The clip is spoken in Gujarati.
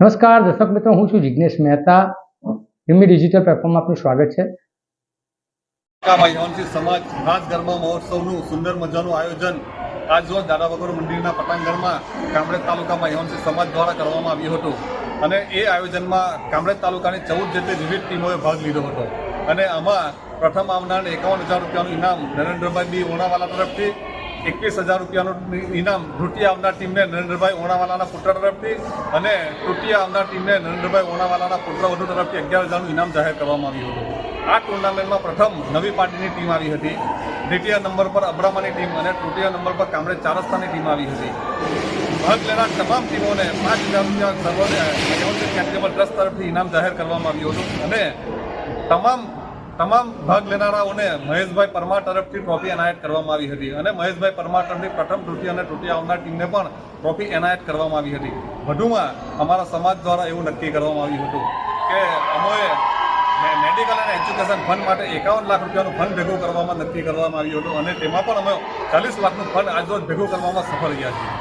નમસ્કાર, દર્શક મિત્રો, હું છું જિજ્ઞેશ મહેતા. હિમી ડિજિટલ પ્લેટફોર્મમાં આપનું સ્વાગત છે. કાકા સમાજ રાસ ગરબા મહોત્સવનું સુંદર મજાનું આયોજન આજ રોજ દાદા વગર મંદિરના પટાંગણમાં કામરેજ તાલુકામાં યવનશી સમાજ દ્વારા કરવામાં આવ્યું હતું. અને એ આયોજનમાં કામરેજ તાલુકાની ચૌદ જેટલી વિવિધ ટીમોએ ભાગ લીધો હતો. અને આમાં પ્રથમ આવનાર એકાવન હજાર રૂપિયાનું ઇનામ નરેન્દ્રભાઈ બી ઓણાવાલા તરફથી એકવીસ હજાર રૂપિયાનું ઇનામ તૃતીય આવનાર ટીમને નરેન્દ્રભાઈ ઓણાવાલાના પુત્ર તરફથી અને તૃતીય આવનાર ટીમને નરેન્દ્રભાઈ ઓણાવાલાના પુત્ર વધુ તરફથી અગિયાર હજારનું ઇનામ જાહેર કરવામાં આવ્યું હતું. આ ટુર્નામેન્ટમાં પ્રથમ નવી પાર્ટીની ટીમ આવી હતી. દ્વિતીય નંબર પર અબ્રામાની ટીમ અને તૃતીય નંબર પર કામરેજ ચારસ્તાની ટીમ આવી હતી. ભાગ લેનાર તમામ ટીમોને પાંચ હજાર રૂપિયા સર્વોને ચેરિટેબલ ટ્રસ્ટ તરફથી ઇનામ જાહેર કરવામાં આવ્યું હતું. અને તમામ તમામ ભાગ લેનારાઓને મહેશભાઈ પરમાર તરફથી ટ્રોફી એનાયત કરવામાં આવી હતી અને મહેશભાઈ પરમાર તરફથી પ્રથમ તૃતીય અને તૃતીય આવનાર ટીમને પણ ટ્રોફી એનાયત કરવામાં આવી હતી. વધુમાં અમારા સમાજ દ્વારા એવું નક્કી કરવામાં આવ્યું હતું કે અમોએ મેડિકલ અને એજ્યુકેશન ફંડ માટે એકાવન લાખ રૂપિયાનું ફંડ ભેગું કરવામાં નક્કી કરવામાં આવ્યું હતું અને તેમાં પણ અમે ચાલીસ લાખનું ફંડ આજરોજ ભેગું કરવામાં સફળ રહ્યા છીએ.